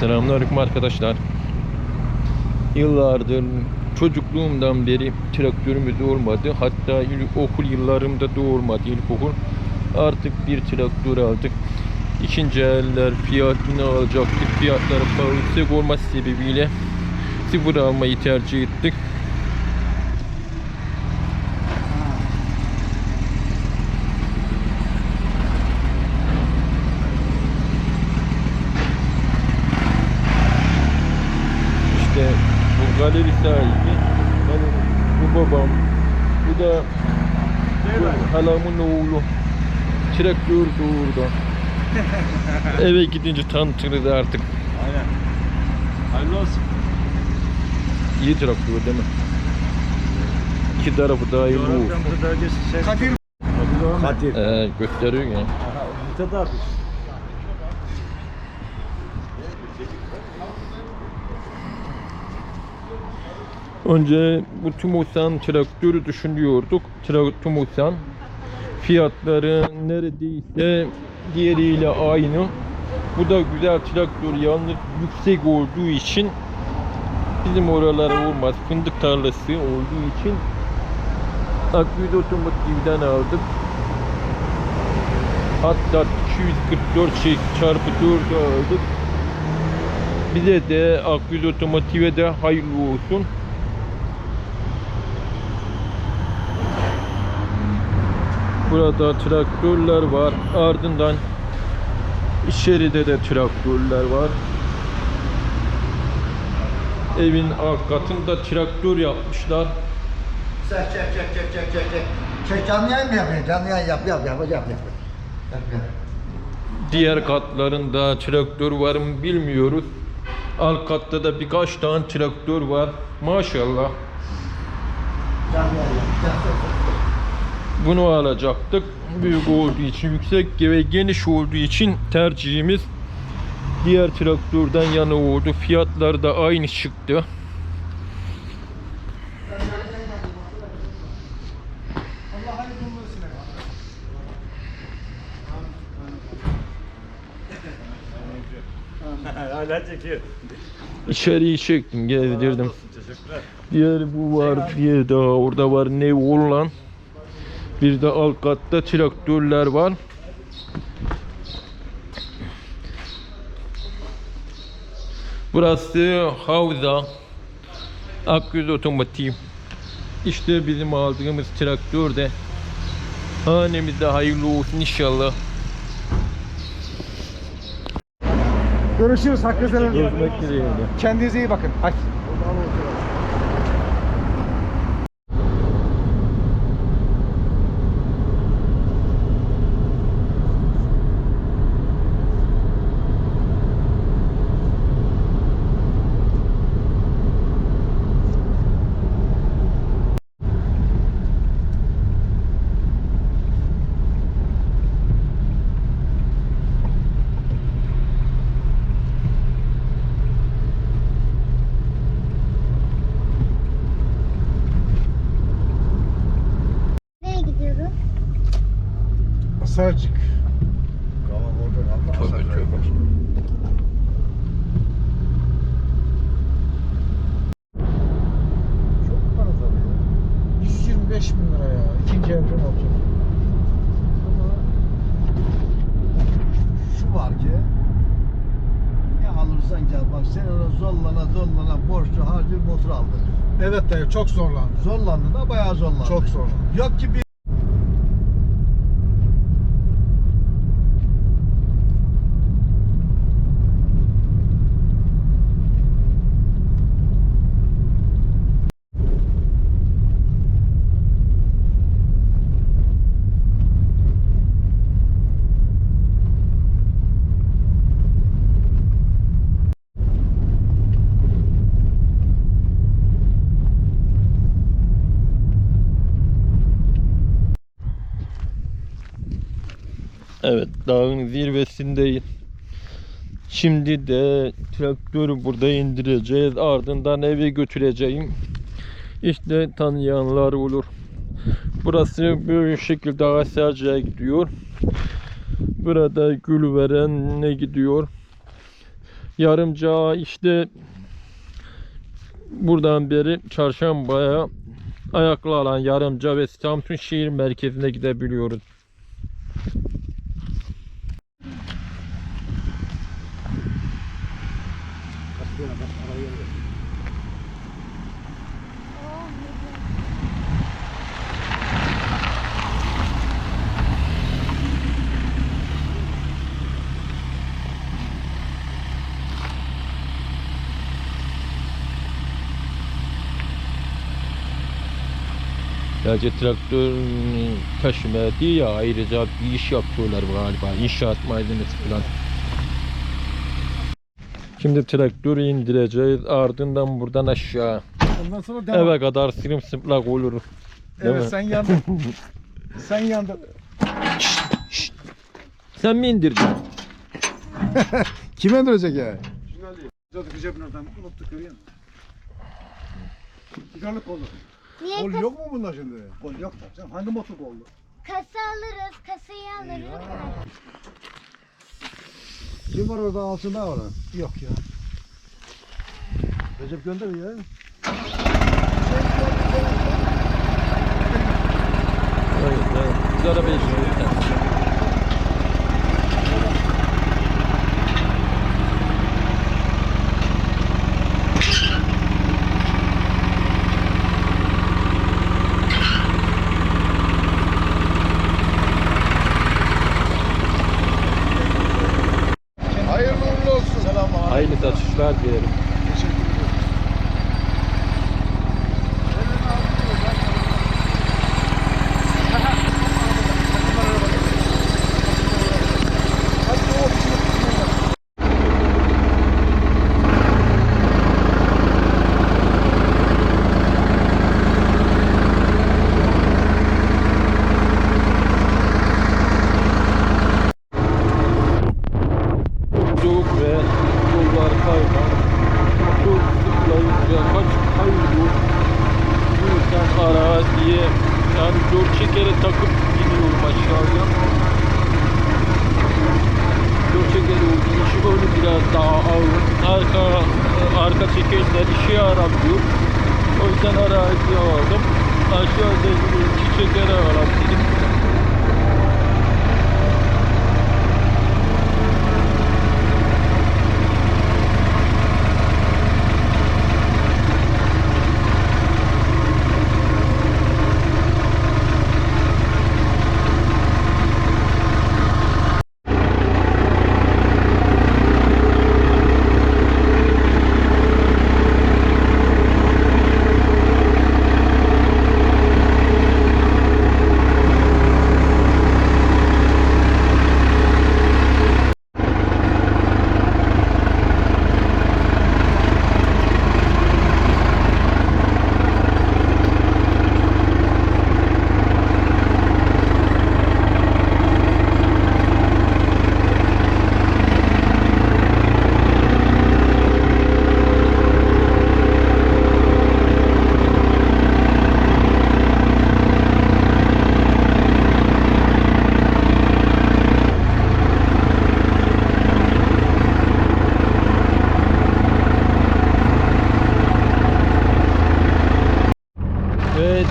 Selamünaleyküm arkadaşlar. Yıllardır çocukluğumdan beri traktörümüz olmadı. Hatta okul yıllarımda da olmadı ilkokul. Artık bir traktör aldık. İkinci eller fiyatını alacaktık. Fiyatları pahalı olması sebebiyle sıfır almayı tercih ettik. İşte bu galeri sahibi, benim, bu babam, bu da bu halamın oğlu. Traktör de orada. Eve gidince tanıtırız artık. Aynen. Hayırlı olsun. İyi traktör değil mi? İki tarafı da. Coğrafyamızı bölgesi şey. Kadir. Kadir. Ee, gösteriyor ya. Aha, Önce bu Tumusan traktörü düşünüyorduk. Tumusan fiyatları neredeyse diğeriyle aynı. Bu da güzel traktör yalnız yüksek olduğu için bizim oralara olmaz. Fındık tarlası olduğu için Akgüd Otomotiv'den aldık. Hatta 244 şey çarpı 4 aldık. Bize de Akgüd Otomotiv'e de hayırlı olsun. Burada traktörler var. Ardından içeride de traktörler var. Evin alt katında traktör yapmışlar. Sen çek çek çek çek çek çek. Çek canlı yayın mı yapıyorsun? Canlı yayın yap yap yap yap yap. Yap yap. Diğer katlarında traktör var mı bilmiyoruz. Alt katta da birkaç tane traktör var. Maşallah. Canlı yayın yap. Yap. Bunu alacaktık. Büyük olduğu için, yüksek ve geniş olduğu için tercihimiz diğer traktörden yana oldu. Fiyatlar da aynı çıktı. Hala çekiyor. İçeriği çektim, gezdirdim. Diğer bu var, bir daha orada var ne olan. Bir de alt katta traktörler var. Burası Havza Akgüz Otomotiv. İşte bizim aldığımız traktör de hanemizde hayırlı olsun inşallah. Görüşürüz Hakkı Selam. Görüşmek dileğiyle. Kendinize iyi bakın. Hadi. Sarcık. Tamam orada kaldı. Tövbe tövbe. Çok para tabii ya. 125 bin lira ya. İkinci olacak. Ama şu var ki ne alırsan gel bak sen ona zorlana zorlana borçlu harcı motor aldın. Evet dayı çok zorlandı. Zorlandı da bayağı zorlandı. Çok zorlandı. Yok ki bir Evet dağın zirvesindeyiz. Şimdi de traktörü burada indireceğiz. Ardından eve götüreceğim. İşte tanıyanlar olur. Burası böyle şekilde Asarca'ya gidiyor. Burada Gülveren'e gidiyor. Yarımca işte buradan beri çarşambaya ayaklı alan Yarımca ve Samsun şehir merkezine gidebiliyoruz. Sadece traktör taşıma değil ya ayrıca bir iş yapıyorlar galiba. İnşaat malzemesi falan. Şimdi traktörü indireceğiz. Ardından buradan aşağı. Ondan sonra devam. Eve kadar sırımsıplak olur. Değil Evet mi? sen yandın. sen yandın. Sen mi indirdin? Kim indirecek ya? Zaten cebin oradan unuttuk görüyor musun? Gigarlık oldu. Niye Kol kas- yok mu bunda şimdi? Gol yok da. Sen hangi motor oldu? kasa alırız? Kasayı alırız. Kim var orada altında var? Yok ya. Recep gönder ya. Evet, evet. Biz arabayı sürüyoruz.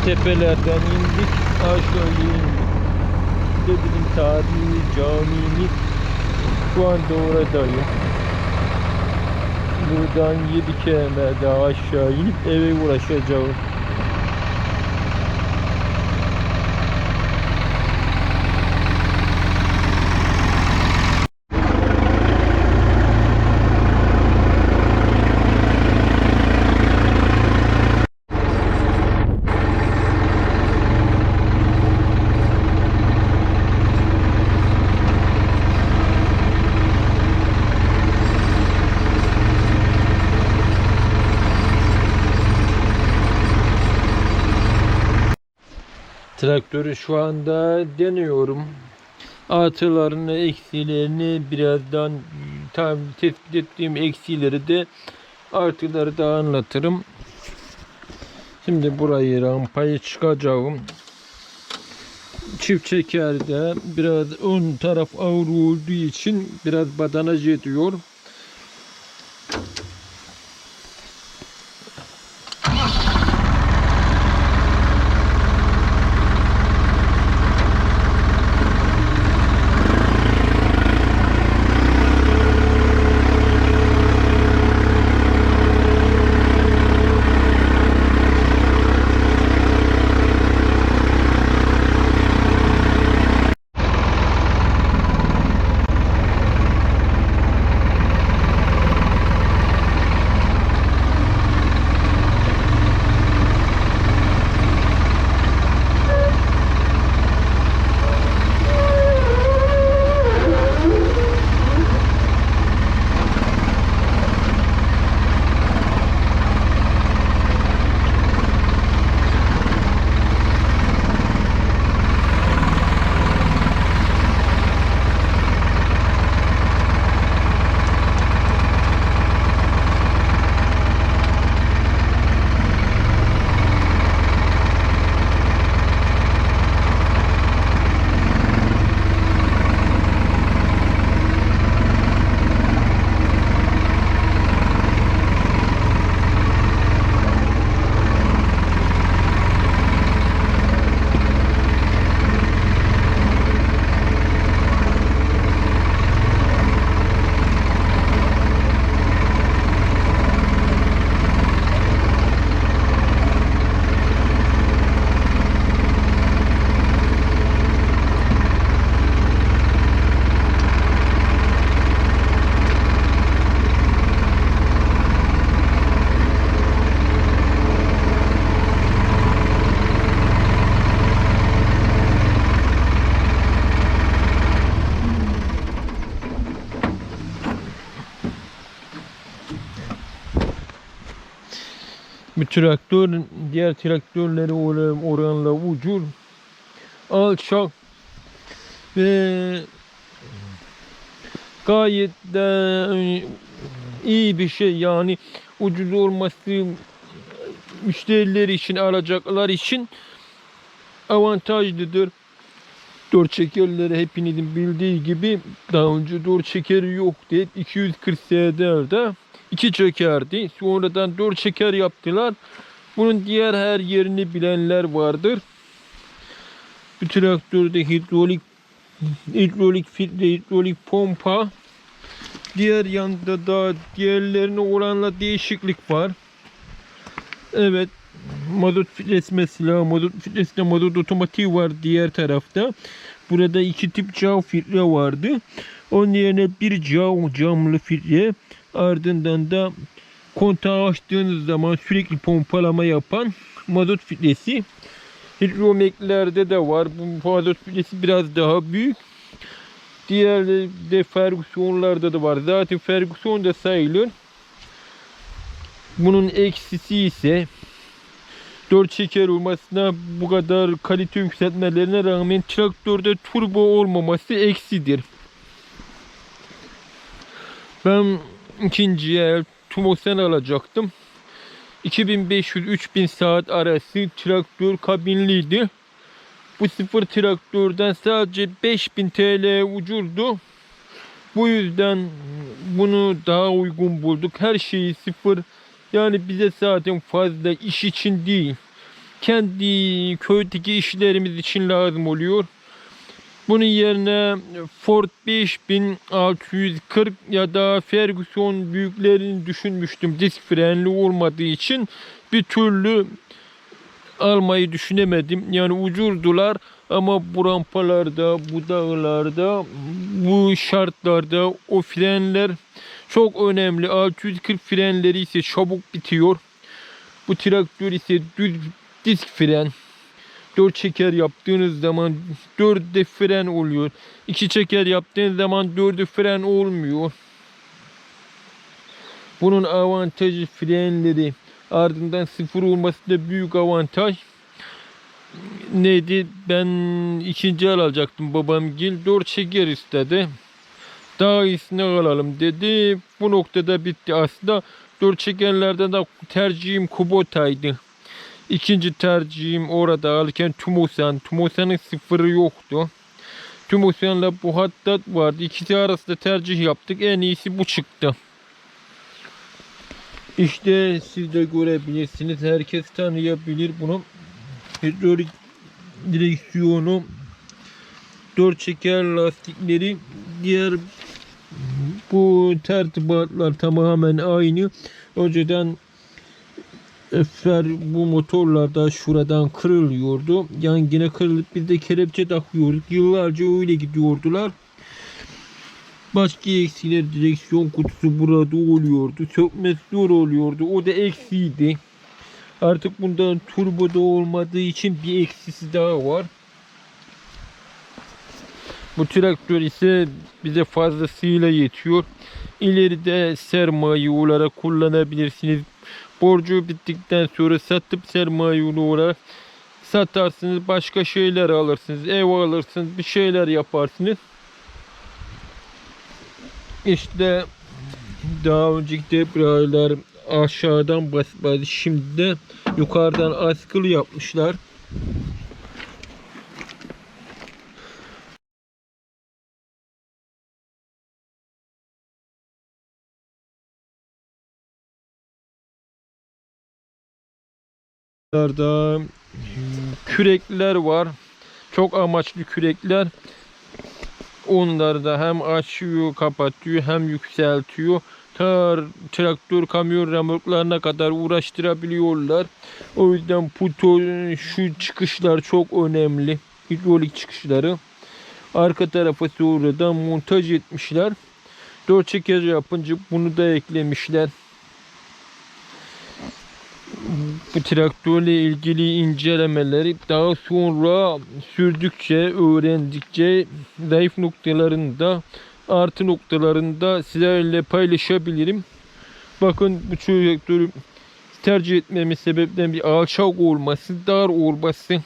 Tepelerden indik aşağıya indik. İşte bizim tarihi camimiz şu anda oradayım. Buradan 7 km daha aşağı inip eve ulaşacağım. Traktörü şu anda deniyorum. Artılarını, eksilerini birazdan tam tespit ettiğim eksileri de artıları da anlatırım. Şimdi burayı rampayı çıkacağım. Çift çekerde biraz ön taraf ağır olduğu için biraz badanaj ediyor. Traktör diğer traktörleri oran- oranla ucuz, alçak ve gayet de iyi bir şey yani ucuz olması müşteriler için alacaklar için avantajlıdır. Dört çekerleri hepinizin bildiği gibi daha önce dört çekeri yoktu. Hep 240 CD'de iki çekerdi. Sonradan dört çeker yaptılar. Bunun diğer her yerini bilenler vardır. Bu traktörde hidrolik hidrolik filtre, hidrolik pompa. Diğer yanda da diğerlerine oranla değişiklik var. Evet. Mazot filtresi mesela mazot filtresinde mazot otomatiği var diğer tarafta. Burada iki tip cam filtre vardı. Onun yerine bir cam camlı filtre ardından da kontağı açtığınız zaman sürekli pompalama yapan mazot filtresi. Hidromeklerde de var. Bu mazot filtresi biraz daha büyük. Diğerleri de Ferguson'larda da var. Zaten Ferguson da sayılır. Bunun eksisi ise 4 çeker olmasına bu kadar kalite yükseltmelerine rağmen traktörde turbo olmaması eksidir. Ben ikinci el Tumosen alacaktım. 2500-3000 saat arası traktör kabinliydi. Bu sıfır traktörden sadece 5000 TL ucuzdu. Bu yüzden bunu daha uygun bulduk. Her şeyi sıfır. Yani bize zaten fazla iş için değil. Kendi köydeki işlerimiz için lazım oluyor. Bunun yerine Ford 5640 ya da Ferguson büyüklerini düşünmüştüm. Disk frenli olmadığı için bir türlü almayı düşünemedim. Yani ucuzdular ama bu rampalarda, bu dağlarda, bu şartlarda o frenler çok önemli. 640 frenleri ise çabuk bitiyor. Bu traktör ise düz disk fren. 4 çeker yaptığınız zaman 4'de fren oluyor. 2 çeker yaptığınız zaman 4'de fren olmuyor. Bunun avantajı frenleri. Ardından sıfır olması da büyük avantaj. Neydi? Ben ikinci el alacaktım babam gil. 4 çeker istedi. Daha iyisini alalım dedi. Bu noktada bitti. Aslında 4 çekerlerden de tercihim Kubota'ydı. İkinci tercihim orada alırken Tumosan. Tumosan'ın sıfırı yoktu. Tumosan'la bu hatta vardı. İkisi arasında tercih yaptık. En iyisi bu çıktı. İşte siz de görebilirsiniz. Herkes tanıyabilir bunu. Hidrolik direksiyonu, dört çeker lastikleri, diğer bu tertibatlar tamamen aynı. Önceden Fer bu motorlarda şuradan kırılıyordu. Yangına kırılıp bir de kelepçe takıyorduk. Yıllarca öyle gidiyordular. Başka eksiler direksiyon kutusu burada oluyordu. Sökmesi zor oluyordu. O da eksiydi. Artık bundan turboda olmadığı için bir eksisi daha var. Bu traktör ise bize fazlasıyla yetiyor. İleride sermaye olarak kullanabilirsiniz. Borcu bittikten sonra satıp sermaye olarak satarsınız. Başka şeyler alırsınız. Ev alırsınız. Bir şeyler yaparsınız. İşte daha önceki debriyajlar aşağıdan basmadı. Şimdi de yukarıdan askılı yapmışlar. Burada kürekler var. Çok amaçlı kürekler. Onları da hem açıyor, kapatıyor, hem yükseltiyor. Tar traktör, kamyon remorklarına kadar uğraştırabiliyorlar. O yüzden puto şu çıkışlar çok önemli. Hidrolik çıkışları. Arka tarafa sonradan montaj etmişler. Dört çeker yapınca bunu da eklemişler. Bu traktörle ilgili incelemeleri daha sonra sürdükçe, öğrendikçe zayıf noktalarında, artı noktalarında sizlerle paylaşabilirim. Bakın bu traktörü tercih etmemin sebeplerinden bir alçak olması, dar olması.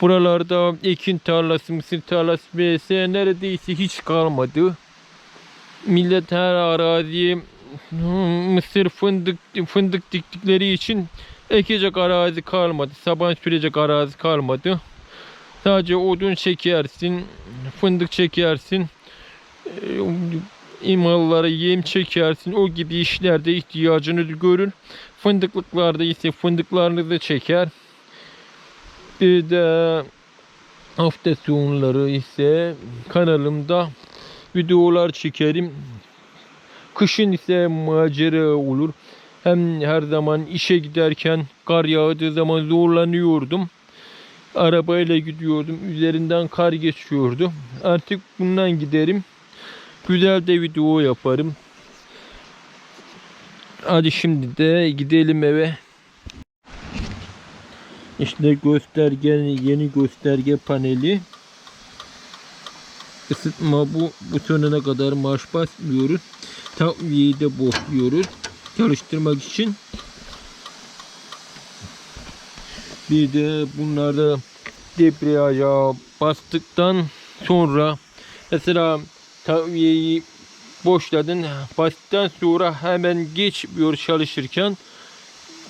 Buralarda ekin tarlası, mısır tarlası vs. neredeyse hiç kalmadı. Millet her araziye mısır fındık fındık diktikleri için ekecek arazi kalmadı. Saban sürecek arazi kalmadı. Sadece odun çekersin, fındık çekersin, e, imallara yem çekersin. O gibi işlerde ihtiyacını görür. Fındıklıklarda ise fındıklarını da çeker. Bir de hafta sonları ise kanalımda videolar çekerim. Kışın ise macera olur. Hem her zaman işe giderken kar yağdığı zaman zorlanıyordum. Arabayla gidiyordum. Üzerinden kar geçiyordu. Artık bundan giderim. Güzel de video yaparım. Hadi şimdi de gidelim eve. İşte gösterge yeni gösterge paneli. Isıtma bu butonuna kadar marş basmıyoruz. Takviyeyi de boşluyoruz. Çalıştırmak için. Bir de bunlarda debriyaja bastıktan sonra mesela takviyeyi boşladın bastıktan sonra hemen geçmiyor çalışırken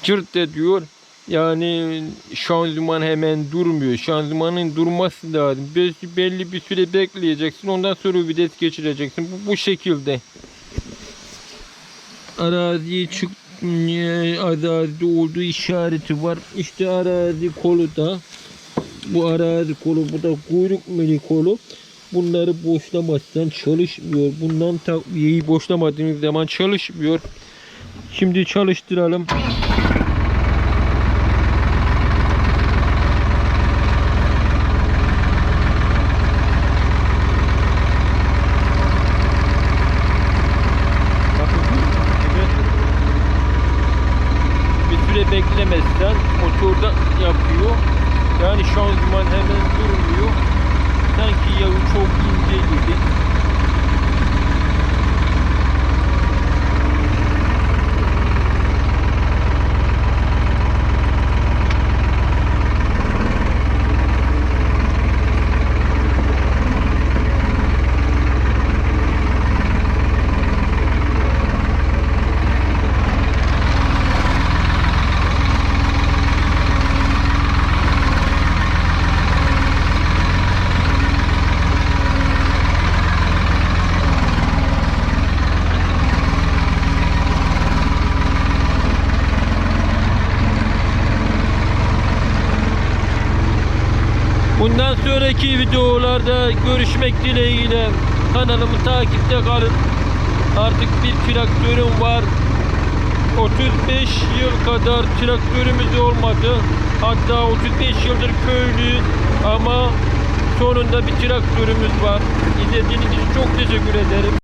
cırt ediyor. Yani şanzıman hemen durmuyor. Şanzımanın durması lazım. Belki belli bir süre bekleyeceksin. Ondan sonra vites geçireceksin. Bu, bu şekilde. Araziye çık arazide olduğu işareti var. İşte arazi kolu da bu arazi kolu bu da kuyruk mili kolu. Bunları boşlamazsan çalışmıyor. Bundan takviyeyi boşlamadığınız zaman çalışmıyor. Şimdi çalıştıralım. bir beklemezsen motorda yapıyor. Yani şanzıman hemen durmuyor. Sanki yağı çok ince gibi. Bundan sonraki videolarda görüşmek dileğiyle kanalımı takipte kalın. Artık bir traktörüm var. 35 yıl kadar traktörümüz olmadı. Hatta 35 yıldır köylü ama sonunda bir traktörümüz var. İzlediğiniz için çok teşekkür ederim.